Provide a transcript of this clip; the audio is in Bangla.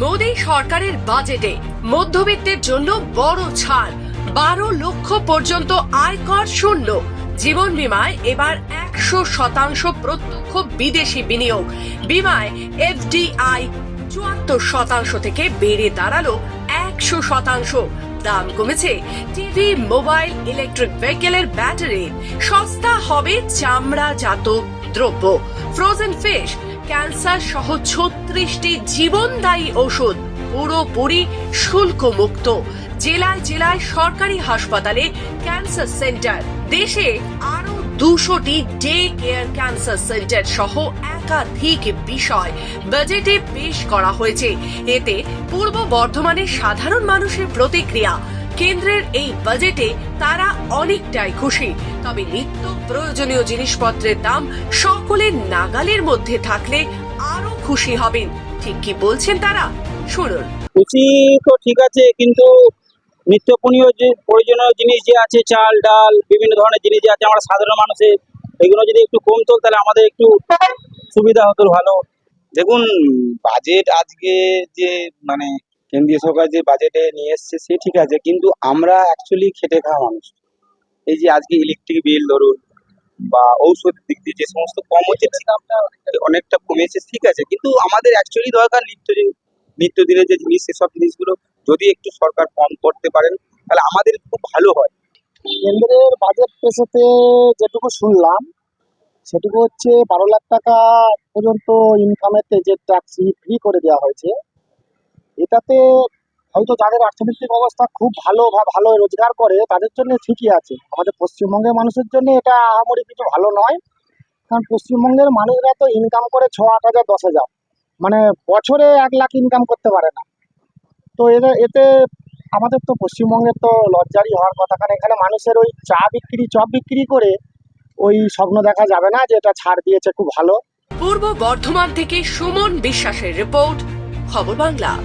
মোদী সরকারের বাজেটে মধ্যবিত্তের জন্য বড় ছাড়। বারো লক্ষ পর্যন্ত আয়কর শূন্য। জীবন বিমায় এবার একশো শতাংশ প্রত্যক্ষ বিদেশি বিনিয়োগ। বিমায় এফডিআই চুয়াত্তর শতাংশ থেকে বেড়ে দাঁড়াল একশো শতাংশ। দাম কমেছে টিভি, মোবাইল, ইলেকট্রিক ভেহিকেলের ব্যাটারি সস্তা হবে চামড়াজাত দ্রব্য। ফ্রোজেন ফিশ ক্যান্সার সহ ছত্রিশটি জীবনদায়ী ওষুধ পুরোপুরি শুল্ক মুক্ত জেলায় জেলায় সরকারি হাসপাতালে ক্যান্সার সেন্টার। দেশে আরও দুশোটি ডে কেয়ার ক্যান্সার সেন্টার সহ একাধিক বিষয় বাজেটে পেশ করা হয়েছে। এতে পূর্ব বর্ধমানের সাধারণ মানুষের প্রতিক্রিয়া কেন্দ্রের এই বাজেটে তারা অনেকটাই খুশি। তবে নিত্য প্রয়োজনীয় জিনিসপত্রের দাম সকলের নাগালের মধ্যে থাকলে আরও খুশি হবেন। ঠিক কি বলছেন তারা? শুনুন। খুশি তো ঠিক আছে, কিন্তু নিত্য প্রয়োজনীয় যে প্রয়োজনীয় জিনিস যে আছে, চাল, ডাল, বিভিন্ন ধরনের জিনিস যে আছে, আমরা সাধারণ মানুষের এগুলো যদি একটু কমতো, তাহলে আমাদের একটু সুবিধা হতো, ভালো। দেখুন বাজেট আজকে যে মানে কেন্দ্রীয় সরকার যে বাজেটে নিয়ে এসছে, সে ঠিক আছে, কিন্তু আমরা অ্যাকচুয়ালি খেটে খাওয়া মানুষ। এই যে আজকে ইলেকট্রিক বিল ধরুন বা ঔষধের দিক দিয়ে যে সমস্ত কম হচ্ছে অনেকটা কমেছে, ঠিক আছে, কিন্তু আমাদের অ্যাকচুয়ালি দরকার নিত্য যে- নিত্যদিনের যে জিনিস, সেসব জিনিসগুলো যদি একটু সরকার কম করতে পারেন, তাহলে আমাদের খুব ভালো হয়। কেন্দ্রের বাজেট পেশাতে যেটুকু শুনলাম, সেটুকু হচ্ছে বারো লাখ টাকা পর্যন্ত ইনকামেতে যে ট্যাক্স ফ্রি করে দেওয়া হয়েছে। এটাতে হয়তো যাদের অর্থনৈতিক অবস্থা খুব ভালো বা ভালো রোজগার করে, তাদের জন্য ঠিকই আছে। আমাদের পশ্চিমবঙ্গের মানুষের জন্য এটা আহামরি কিছু ভালো নয়। কারণ পশ্চিমবঙ্গের মানুষরা তো ইনকাম করে ছ, আট হাজার, দশ হাজার। মানে বছরে এক লাখ ইনকাম করতে পারে না। তো এতে এতে আমাদের তো পশ্চিমবঙ্গের তো লজ্জারই হওয়ার কথা। কারণ এখানে মানুষের ওই চা বিক্রি, চপ বিক্রি করে ওই স্বপ্ন দেখা যাবে না যে এটা ছাড় দিয়েছে খুব ভালো। পূর্ব বর্ধমান থেকে সুমন বিশ্বাসের রিপোর্ট, খবর বাংলা।